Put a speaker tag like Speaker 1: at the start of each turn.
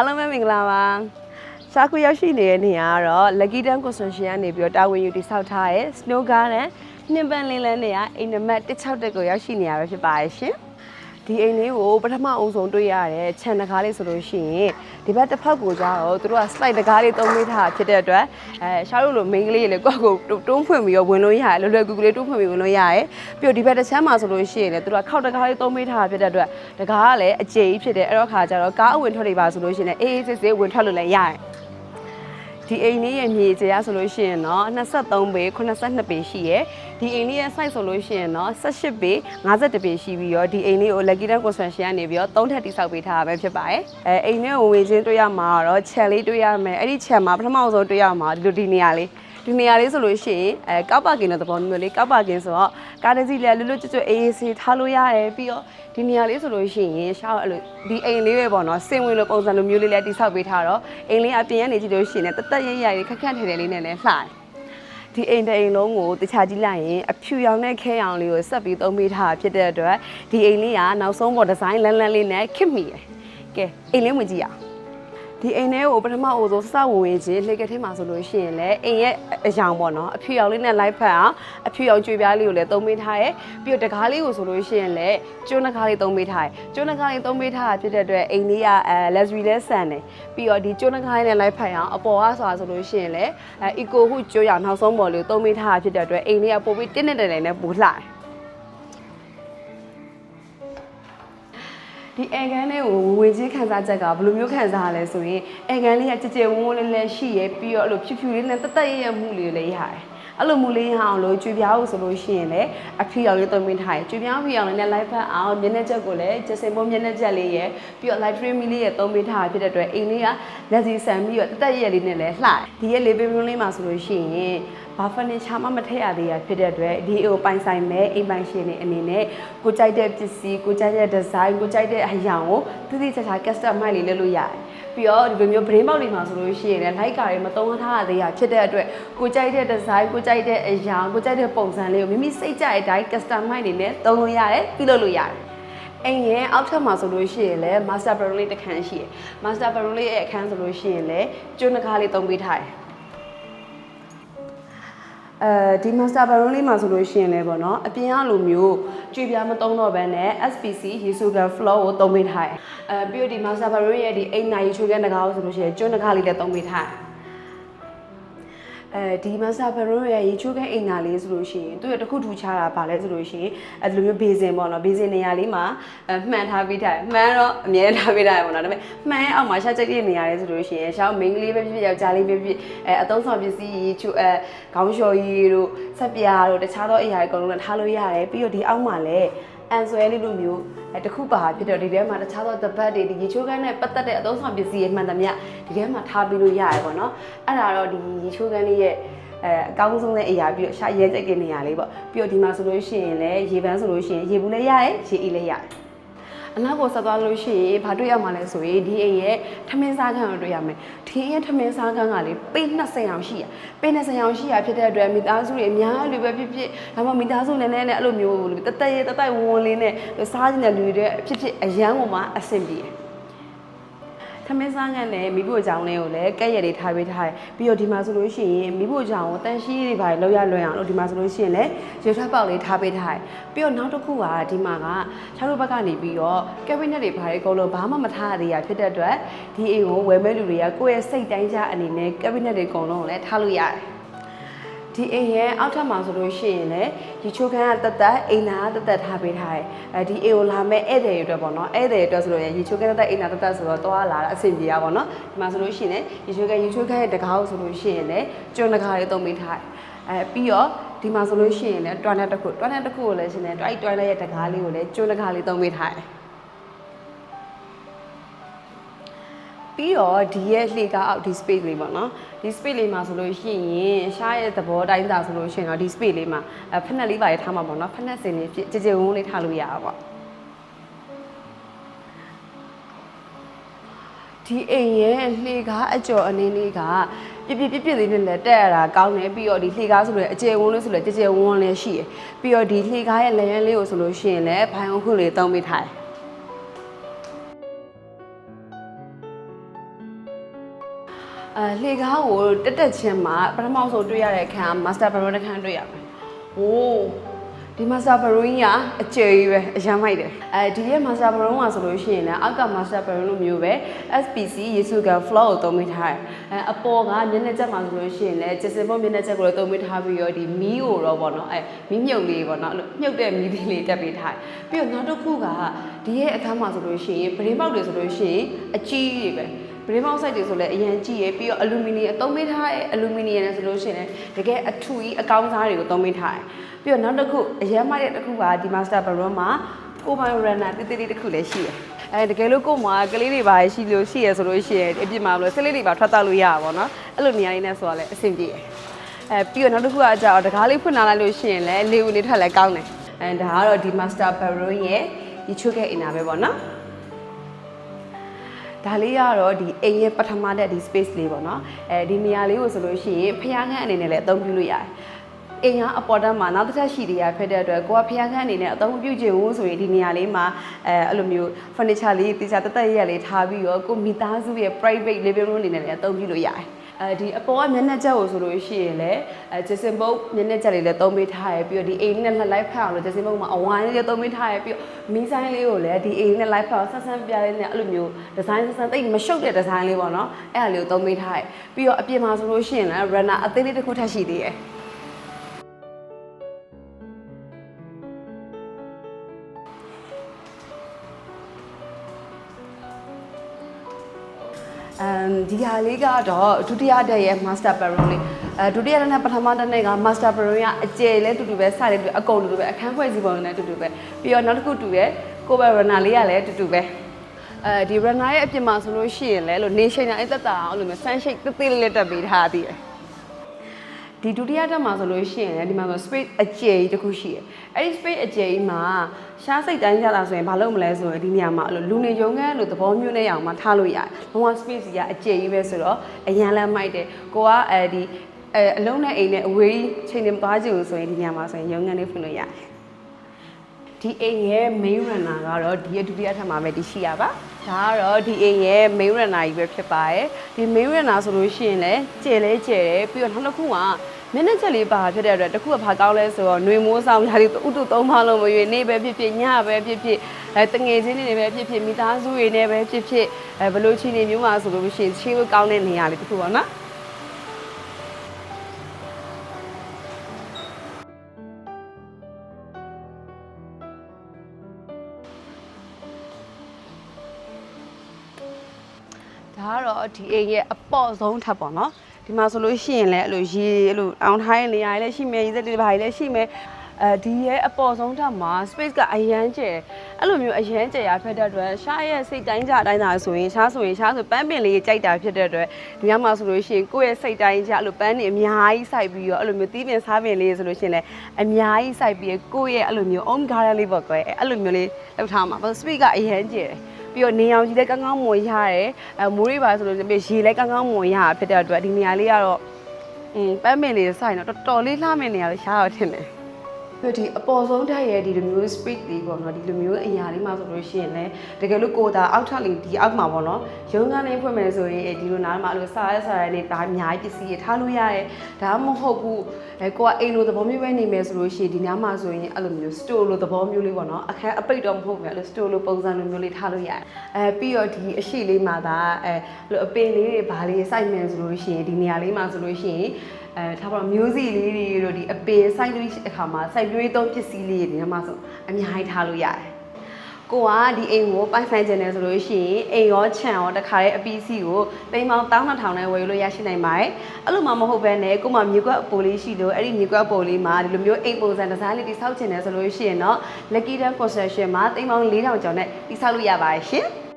Speaker 1: အားလုံးပဲမင်္ဂလာပါရှာကူရောက်ရှိနေတဲ့နေရာကတော့ Lucky Dam Construction ကနေပြီးတော့တာဝန်ယူတိစောက်ထားတဲ့ Snow Garden နှင်းပန်းလင်းလန်းနေရအိမ်နံပါတ်161ကိုရောက်ရှိနေရပဲဖြစ်ပါရဲ့ရှင် ဒီအိမ်လေးကိုပထမအုံဆုံးတွေ့ရတဲ့ခြံတကားလေးဆိုလို့ရှိရင်ဒီဘက်တစ်ဖက်ကိုကြာတော့သူတို့က slide တကားလေးသုံးမိထားတာဖြစ်တဲ့အတွက်အဲရှားလို့လို main ကလေးတွေလည်းကိုယ့်ကိုတွန်းဖွင့်ပြီးတော့ဝင်လို့ရတယ်လွယ်လွယ်ကူကူလေးတွန်းဖွင့်ပြီးဝင်လို့ရတယ်ပြီးတော့ဒီဘက်တစ်ချမ်းမှာဆိုလို့ရှိရင်လည်းသူတို့ကခောက်တကားလေးသုံးမိထားတာဖြစ်တဲ့အတွက်တကားကလည်းအကျယ်ကြီးဖြစ်တယ်အဲ့တော့ခါကျတော့ကားအဝင်ထွက်တွေပါဆိုလို့ရှိရင်လည်းအေးအေးဆေးဆေးဝင်ထွက်လို့လည်းရတယ် ဒီအိမ်လေးရဲ့မြေကျရဆိုလို့ရှိရင်တော့23ပေ82ပေရှိရယ်ဒီအိမ်လေးရဲ့ site ဆိုလို့ရှိရင်တော့18ပေ52ပေရှိပြီးတော့ဒီအိမ်လေးကို Lucky Dam Construction ကနေပြီးတော့3ထပ်တိစောက်ပေးထားတာပဲဖြစ်ပါတယ်အဲအိမ်လေးကိုဝင်ချင်းတွေ့ရမှာတော့ခြံလေးတွေ့ရမယ်အဲ့ဒီခြံမှာပထမဆုံးတွေ့ရမှာဒီလိုဒီနေရာလေး ဒီနေရာလေးဆိုလို့ရှိရင်အဲကောက်ပါကင်တဲ့သဘောမျိုးလေးကောက်ပါကင်ဆိုတော့ကားတစ်စီးလေးလွတ်လွတ်ကျွတ်ကျွတ်အေးအေးဆေးထားလို့ရတယ်ပြီးတော့ဒီနေရာလေးဆိုလို့ရှိရင်ရှောက်အဲ့လိုဒီအိမ်လေးပဲပေါ့နော်စင်ဝင်လိုပုံစံလိုမျိုးလေးလည်းတိစောက်ပေးထားတော့အိမ်လေးအပြင်ကနေကြည့်လို့ရှိရင်လည်းတသက်ရရလေးခက်ခက်ထဲထဲလေးနဲ့လည်းလှတယ်ဒီအိမ်တစ်အိမ်လုံးကိုတခြားကြည့်လိုက်ရင်အဖြူရောင်နဲ့ခဲရောင်လေးကိုဆက်ပြီးသုံးပေးထားတာဖြစ်တဲ့အတွက်ဒီအိမ်လေးကနောက်ဆုံးပေါ်ဒီဇိုင်းလန်းလန်းလေးနဲ့ခစ်မိတယ်ကဲအိမ်လေးဝင်ကြည့်ရအောင် ဒီအိမ်ထဲကိုပထမအိုဆိုစဝင်ဝင်ချင်းလှေကထဲမှာဆိုလို့ရှိရင်လည်းအိမ်ရဲ့အယောင်ပေါ့နော်အဖြူရောင်လေးနဲ့လိုက်ဖက်အောင်အဖြူရောင်ကြွေပြားလေးကိုလည်းသုံးပေးထားရဲပြီးတော့တကားလေးကိုဆိုလို့ရှိရင်လည်းကျွန်းတကားလေးသုံးပေးထားရဲကျွန်းတကားလေးသုံးပေးထားတာဖြစ်တဲ့အတွက်အိမ်လေးကအဲ luxury လဲဆန်တယ်ပြီးတော့ဒီကျွန်းတကားလေးနဲ့လိုက်ဖက်အောင်အပေါ်ကဆိုတာဆိုလို့ရှိရင်လည်းအဲ eco ဟုကျွေးရနောက်ဆုံးပေါ်လေးကိုသုံးပေးထားတာဖြစ်တဲ့အတွက်အိမ်လေးကပိုပြီးတင်းနေတယ်နဲ့ပိုလှတယ် ဒီအဲကန်လေးကိုဝင်ချင်းခံစားချက်ကဘယ်လိုမျိုးခံစားရလဲဆိုရင်အဲကန်လေးကကြည်ကြဲဝန်းဝန်းလေးလေးရှိရဲပြီးတော့အဲ့လိုဖြူဖြူလေးနဲ့တက်တက်ရရမှုလေးလည်းရတယ် အဲ့လိုမူလေးရအောင်လို့ကြွေပြားဖို့ဆိုလို့ရှိရင်လည်းအဖီအောင်လေးသုံးမိထားရကြွေပြားဖီအောင်လေးနဲ့လိုက်ဖက်အောင်မျက်နှာချက်ကိုလည်းကျစင်မိုးမျက်နှာချက်လေးရပြီးတော့ light trim လေးရသုံးမိထားဖြစ်တဲ့အတွက်အိမ်လေးကလက်စီဆန်ပြီးတော့တက်တက်ရရလေးနဲ့လည်းလှတယ်ဒီရဲ့ living room လေးမှာဆိုလို့ရှိရင်ဘာ furniture မှမထည့်ရသေးရဖြစ်တဲ့အတွက်ဒီအိမ်ကိုပိုင်ဆိုင်မဲ့အိမ်ပိုင်ရှင်တွေအနေနဲ့ကိုကြိုက်တဲ့ပစ္စည်းကိုကြိုက်တဲ့ design ကိုကြိုက်တဲ့အရာကိုတိတိကျကျ customize လေးလုပ်လို့ရတယ် ပြီးတော့ဒီလိုမျိုး brain box တွေမှာဆိုလို့ရှိရင်လည်း like ကာတွေမသုံးထားရသေးရဖြစ်တဲ့အတွက်ကိုကြိုက်တဲ့ design ကိုကြိုက်တဲ့အရာကိုကြိုက်တဲ့ပုံစံလေးကိုမိမိစိတ်ကြိုက်တဲ့အတိုင်း customize တွေနဲ့သုံးလို့ရတယ်ပြုလုပ်လို့ရတယ်အိမ်ရဲ့အောက်ထပ်မှာဆိုလို့ရှိရင်လည်း master bedroom လေးတစ်ခန်းရှိရယ် master bedroom လေးရဲ့အခန်းဆိုလို့ရှိရင်လည်းကျွန်းတစ်ကားလေးသုံးပေးထားတယ် အဲဒီ master bedroom လေးမှာဆိုလို့ရှိရင်လည်းပေါ့နော်အပြင်ကလိုမျိုးကြွေပြားမသုံးတော့ဘဲနဲ့ SPC ရေဆိုကန် floor ကိုသုံးပေးထားတယ်အဲပြီးတော့ဒီ master bedroom ရဲ့ဒီအိမ်နိုင်ချွေကန်တကားကိုဆိုလို့ရှိရင်ကျွန်းတကားလေးလည်းသုံးပေးထားတယ် အဲဒီ master bedroom ရဲ့ရေချိုးခင်းအိမ်သာလေးဆိုလို့ရှိရင်သူ့ရဲ့တစ်ခုထူခြားတာပါလဲဆိုလို့ရှိရင်အဲဒီလိုမျိုး basin ပေါ့နော် basin နေရာလေးမှာအမှန်ထားပေးထားတယ်မှန်တော့အမြဲထားပေးထားတယ်ပေါ့နော်ဒါပေမဲ့မှန်ရဲ့အောက်မှာရှာချက်တဲ့နေရာလေးဆိုလို့ရှိရင်ရှောင်း main ကလေးပဲဖြစ်ဖြစ်ယောက်ျားလေးပဲဖြစ်ဖြစ်အဲအသုံးဆောင်ပစ္စည်းရေချိုးအဲခေါင်းလျှော်ရည်တို့ဆက်ပြားတို့တခြားသောအရာတွေအကုန်လုံးလည်းထားလို့ရတယ်ပြီးတော့ဒီအောက်မှာလည်း အန်ဆွဲလေးလိုမျိုးအဲတစ်ခုပါဖြစ်တော့ဒီထဲမှာတခြားသောတပတ်တွေဒီရေချိုးခန်းနဲ့ပတ်သက်တဲ့အသုံးဆောင်ပစ္စည်းတွေမှန်သမျှဒီထဲမှာထားပြီးလို့ရတယ်ပေါ့နော်အဲ့ဒါတော့ဒီရေချိုးခန်းလေးရဲ့အဲအကောင်းဆုံးတဲ့အရာပြီးတော့ရှာရဲကြိုက်တဲ့နေရာလေးပေါ့ပြီးတော့ဒီမှာဆိုလို့ရှိရင်လည်းရေပန်းဆိုလို့ရှိရင်ရေဘူးလည်းရတယ်ရေအီလည်းရတယ် အနောက်ကိုဆက်သွားလို့ရှိရင်ဘာတွေ့ရမှာလဲဆိုရင်ဒီအိမ်ရဲ့ထမင်းစားခန်းကိုတွေ့ရမယ်ဒီအိမ်ရဲ့ထမင်းစားခန်းကလေပေ20အောင်ရှိရပေ20အောင်ရှိရဖြစ်တဲ့အတွက်မိသားစုတွေအများကြီးပဲဖြစ်ဖြစ်ဒါမှမိသားစုနဲ့နဲ့အဲ့လိုမျိုးတသက်ရဲ့တသက်ဝန်းဝန်းလေးနဲ့စားနေတဲ့လူတွေဖြစ်ဖြစ်အရန်ကိုမှအဆင်ပြေတယ်ထ မင်းစားငန်းနဲ့မိဖို့ကြောင်လေးကိုလည်းကဲ့ရက်တွေထားပေးထားတယ်ပြီးတော့ဒီမှာဆိုလို့ရှိရင်မိဖို့ကြောင်ကိုတန်ရှင်းတွေပါလောက်ရလွယ်အောင်လို့ဒီမှာဆိုလို့ရှိရင်လည်းရေထွက်ပေါက်လေးထားပေးထားတယ်ပြီးတော့နောက်တစ်ခုကဒီမှာကခြောက်တို့ဘက်ကနေပြီးတော့ကက်ဘိနက်တွေပါအကုန်လုံးဘာမှမထားရသေးရဖြစ်တဲ့အတွက်ဒီအိမ်ကိုဝယ်မဲ့လူတွေကကိုယ့်ရဲ့စိတ်တိုင်းကြအနေနဲ့ကက်ဘိနက်တွေအကုန်လုံးကိုလည်းထားလို့ရတယ် ဒီအိမ်ရဲ့အောက်ထပ်မှာဆိုလို့ရှိရင်လည်းဒီချိုးခန်းကတသက်အိမ်နာကတသက်ထားပေးထားတယ်အဲဒီအိမ်ကိုလာမဲ့ဧည့်သည်တွေအတွက်ပေါ့နော်ဧည့်သည်တွေအတွက်ဆိုလို့ရင်ဒီချိုးခန်းတသက်အိမ်နာတသက်ဆိုတော့သွားလာတာအဆင်ပြေရပါတော့ဒီမှာဆိုလို့ရှိရင်လည်းဒီချိုးခန်းဒီချိုးခန်းရဲ့တကားကိုဆိုလို့ရှိရင်လည်းကျွန်းတကားလေးသုံးပေးထားတယ်အဲပြီးတော့ဒီမှာဆိုလို့ရှိရင်လည်းတွန်းတဲ့တစ်ခုတွန်းတဲ့တစ်ခုကိုလည်းရှင်တယ်တွိုက်တွန်းရဲ့တကားလေးကိုလည်းကျွန်းတကားလေးသုံးပေးထားတယ် ပြီးတော့ဒီရဲ့လှေကားအောက်ဒီ space လေးပေါ့နော်ဒီ space လေးမှာဆိုလို့ရှိရင်ရှားရဲ့သဘောတိုင်းသာဆိုလို့ရှိရင်တော့ဒီ space လေးမှာအဖက်နှက်လေးပါရထားမှာပေါ့နော်ဖက်နှက်စင်လေးကြည်ကြည်ဝန်းဝန်းလေးထားလို့ရတာပေါ့ဒီအိမ်ရဲ့လှေကားအကျော်အနေလေးကပြပြပြပြလေးနဲ့လည်းတက်ရတာကောင်းတယ်ပြီးတော့ဒီလှေကားဆိုလို့အကျယ်ဝန်းလေးဆိုလို့ကြည်ကြည်ဝန်းဝန်းလေးရှိရယ်ပြီးတော့ဒီလှေကားရဲ့လက်ရန်လေးကိုဆိုလို့ရှိရင်လည်းဘိုင်အောင်ခုလေးသုံးပေးထားတယ် အဲလှေကားကိုတက်တက်ချင်းမှာပထမဆုံးတွေ့ရတဲ့အခန်းက master baron အခန်းတွေ့ရမယ်။ဟိုးဒီ master baron ကြီးကအကျယ်ကြီးပဲအရမ်းမိုက်တယ်။အဲဒီရဲ့ master baron ကဆိုလို့ရှိရင်လည်းအောက်က master baron လိုမျိုးပဲ SPC ရေစုကန် floor ကိုသုံးမိထားတယ်။အဲအပေါ်ကမျက်နှာချက်မှာဆိုလို့ရှိရင်လည်းကျစင်ပုံမျက်နှာချက်ကိုလည်းသုံးမိထားပြီးတော့ဒီမီးကိုတော့ပေါ့နော်အဲမီးမြုပ်လေးပေါ့နော်အဲ့လိုမြုပ်တဲ့မီးသေးလေးတက်ပေးထားတယ်။ပြီးတော့နောက်တစ်ခုကဒီရဲ့အခန်းမှာဆိုလို့ရှိရင်ပရင်းပေါက်တွေဆိုလို့ရှိရင်အကြီးကြီးပဲ။ ပရိမောက်ဆိုင်တွေဆိုလည်းအရင်ကြည့်ရပြီးတော့အလူမီနီယံအသုံးပေးထားတဲ့အလူမီနီယံနဲ့ဆိုလို့ရှိရင်လည်းတကယ်အထူကြီးအကောင်းစားတွေကိုသုံးပေးထားတယ်ပြီးတော့နောက်တစ်ခုအရင်မှတဲ့တစ်ခုကဒီ Master Baron မှာကိုမိုင် runner တိတိလေးတစ်ခုလည်းရှိတယ်အဲတကယ်လို့ကို့မှာကလေးတွေပါရှိလို့ရှိရဆိုလို့ရှိရင်အပြစ်မှာလို့ဆလေးတွေပါထွက်တော့လို့ရတာပေါ့နော်အဲ့လိုနေရာလေးနဲ့ဆိုတော့လည်းအဆင်ပြေတယ်အဲပြီးတော့နောက်တစ်ခုကကြာတော့တကားလေးဖွင့်လာလိုက်လို့ရှိရင်လည်းလေဦးလေးထွက်လည်းကောင်းတယ်အဲဒါကတော့ဒီ Master Baron ရဲ့ဒီချုပ်ခဲ့အင်နာပဲပေါ့နော် ဒါလေးကတော့ဒီအိမ်ရဲ့ပထမတဲ့ဒီ space လေးပေါ့နော်အဲဒီနေရာလေးကိုဆိုလို့ရှိရင်ဖျားခန်းအနေနဲ့လည်းအသုံးပြုလို့ရတယ်အိမ်ကအပေါ်တက်မှာနောက်တစ်ချက်ရှိသေးရဖြစ်တဲ့အတွက်ကိုကဖျားခန်းအနေနဲ့အသုံးမပြုချင်ဘူးဆိုရင်ဒီနေရာလေးမှာအဲအဲ့လိုမျိုး furniture လေးတေချာတက်တက်ရက်လေးထားပြီးတော့ကိုမိသားစုရဲ့ private living room အနေနဲ့လည်းအသုံးပြုလို့ရတယ် အဲဒီအပေါ်ကမျက်နှာချက်ကိုဆိုလို့ရှိရင်လည်းအဲဂျက်စင်ဘုတ်မျက်နှာချက်လေးလည်းသုံးပေးထားရပြီးတော့ဒီအိမ်နဲ့လှလိုက်ဖက်အောင်လို့ဂျက်စင်ဘုတ်မှာအဝိုင်းလေးလည်းသုံးပေးထားရပြီးတော့မီးဆိုင်လေးကိုလည်းဒီအိမ်နဲ့လိုက်ဖက်အောင်ဆက်ဆန်းပြလေးနဲ့အဲ့လိုမျိုးဒီဇိုင်းဆက်ဆန်းတိတ်မရှုပ်တဲ့ဒီဇိုင်းလေးပေါ့နော်အဲ့ဒါလေးကိုသုံးပေးထားရပြီးတော့အပြင်မှာဆိုလို့ရှိရင်လည်း runner အသေးလေးတစ်ခုထပ်ရှိသေးတယ် ဒီဟာလေးကတော့ဒုတိယတက်ရဲ့ master baron လေးအဲဒုတိယတက်နဲ့ပထမတက်နဲ့က master baron ရအကျယ်လဲတူတူပဲစတယ်တူအကုန်တူတူပဲအခန်းဖွဲ့စည်းပုံနဲ့တူတူပဲပြီးတော့နောက်တစ်ခုတူရဲ့ကိုဘ runner လေးကလည်းတူတူပဲအဲဒီ runner ရဲ့အပြင်မှာဆိုလို့ရှိရင်လည်းလို့နေရှိန်တာအသက်တာအောင်လို့မျိုးဆန်းရှိတ်သေးသေးလေးလေးတက်ပေးထားသေးတယ် ဒီဒုတိယတက်မှာဆိုလို့ရှိရင်လည်းဒီမှာဆို space အကျယ်ကြီးတစ်ခုရှိတယ်။အဲ့ဒီ space အကျယ်ကြီးမှာရှားစိတ်တိုင်းကြတာဆိုရင်ဘာလုပ်မလဲဆိုရင်ဒီနေရာမှာအဲ့လိုလူနေရုံငန်းလို့သဘောမျိုးနဲ့အောင်မှထားလို့ရတယ်။လုံးဝ space ကြီးကအကျယ်ကြီးပဲဆိုတော့အရန်လမ်းမိုက်တယ်။ကိုကအဲဒီအဲအလုံးနဲ့အိမ်နဲ့အဝေးချိန်နေမသွားချင်ဘူးဆိုရင်ဒီနေရာမှာဆိုရင်ရုံငန်းလေးဖွင့်လို့ရတယ်။ဒီအိမ်ရဲ့ main runner ကတော့ဒီရဲ့ဒုတိယထပ်မှာပဲဒီရှိရပါဒါကတော့ဒီအိမ်ရဲ့ main runner ကြီးပဲဖြစ်ပါတယ်ဒီ main runner ဆိုလို့ရှိရင်လည်းကျယ်လဲကျယ်တယ်ပြီးတော့နောက်တစ်ခုက မျက်နှာချက်လေးပါဖြစ်တဲ့အတွက်တစ်ခုကဘာကောင်းလဲဆိုတော့ຫນွေမိုးဆောင်ဓာတ်ဥတုသုံးပါလုံးမရွေနေပဲဖြစ်ဖြစ်ညပဲဖြစ်ဖြစ်အဲတငယ်ချင်းတွေပဲဖြစ်ဖြစ်မိသားစုတွေနဲ့ပဲဖြစ်ဖြစ်အဲဘလို့ချင်းနေမျိုးမှာဆိုလို့ရှိရင်ချေးလို့ကောင်းတဲ့နေရာလေးတစ်ခုပေါ့နော်ဒါကတော့ဒီအိမ်ရဲ့အပေါ့ဆုံးထပ်ပေါ့နော် ဒီမှာဆိုလို့ရှိရင်လည်းအဲ့လိုရေအဲ့လိုအောင်ထားတဲ့နေရာတွေလည်းရှိမယ်ရေစက်တွေဘာတွေလည်းရှိမယ်အဲဒီရဲ့အပေါ့ဆုံးထပ်မှာ space ကအရန်ကျယ်အဲ့လိုမျိုးအရန်ကျယ်ရဖြစ်တဲ့အတွက်ရှားရဲ့စိတ်တိုင်းကြအတိုင်းသာဆိုရင်ရှားဆိုရင်ရှားဆိုပန်းပင်လေးကြိုက်တာဖြစ်တဲ့အတွက်ဒီညမှာဆိုလို့ရှိရင်ကိုယ့်ရဲ့စိတ်တိုင်းကြအဲ့လိုပန်းနေအများကြီးစိုက်ပြီးတော့အဲ့လိုမျိုးတီးပင်စားပင်လေးဆိုလို့ရှိရင်လည်းအများကြီးစိုက်ပြီးကိုယ့်ရဲ့အဲ့လိုမျိုး own garden လေးပေါ့ကွယ်အဲ့လိုမျိုးလေးလောက်ထားမှာဘာလို့ space ကအရန်ကျယ်တယ် ပြီးတော့နေအောင်ကြီးလည်းကောင်းကောင်းမွန်ရတယ်အဲမိုးရိပ်ပါဆိုလို့ပြရေလည်းကောင်းကောင်းမွန်ရဖြစ်တဲ့အတွက်ဒီနေရာလေးကတော့အင်းပန်းမင်လေးစိုက်တော့တော်တော်လေးလှမယ့်နေရာလေးရှားတော့ထင်တယ် ပြီးဒီအပေါ်ဆုံးတက်ရဲ့ဒီလိုမျိုး speed လေးပေါ့နော်ဒီလိုမျိုးအရာလေးမှဆိုလို့ရှိရင်လည်းတကယ်လို့ကိုယ်သာအောက်ထပ်လေးဒီအောက်မှာပေါ့နော်ရုံးကန်းလေးဖွင့်မယ်ဆိုရင်ဒီလိုနားမှာအဲ့လိုစားရစားရနေဒါအများကြီးပစ္စည်းတွေထားလို့ရတယ်ဒါမှမဟုတ်ဘူးအဲကိုကအိမ်လိုသဘောမျိုးပဲနေမယ်ဆိုလို့ရှိရင်ဒီနားမှာဆိုရင်အဲ့လိုမျိုး store လိုသဘောမျိုးလေးပေါ့နော်အခန်းအပိတ်တော့မဟုတ်ဘူးအဲ့လို store လိုပုံစံလိုမျိုးလေးထားလို့ရတယ်အဲပြီးတော့ဒီအရှိလေးမှာဒါအဲအဲ့လိုအပင်လေးတွေဘာလေးစိုက်မယ်ဆိုလို့ရှိရင်ဒီနေရာလေးမှာဆိုလို့ရှိရင်အဲထားပါတော့မျိုးစီလေးတွေတို့ဒီအပင်စိုက်လို့အခါမှာစိုက်ပျိုးသုံးပစ္စည်းလေးတွေဒီမှာဆိုအများကြီးထားလို့ရတယ်ကိုကဒီအိမ်ကိုပိုင်ဆိုင်ခြင်းနဲ့ဆိုလို့ရှိရင်အိမ်ရောခြံရောတခါရဲ့အပီးစီကိုတိမ်ပေါင်း12000နဲ့ဝယ်လို့ရရှိနိုင်ပါတယ်အဲ့လိုမှမဟုတ်ဘဲနဲ့ကိုမှမြေကွက်အပိုလေးရှိလို့အဲ့ဒီမြေကွက်အပိုလေးမှာဒီလိုမျိုးအိမ်ပုံစံဒီဇိုင်းလေးတိဆောက်ခြင်းနဲ့ဆိုလို့ရှိရင်တော့ Lucky Dam Construction မှာတိမ်ပေါင်း4000ကျော်နဲ့တိဆောက်လို့ရပါတယ်ရှင်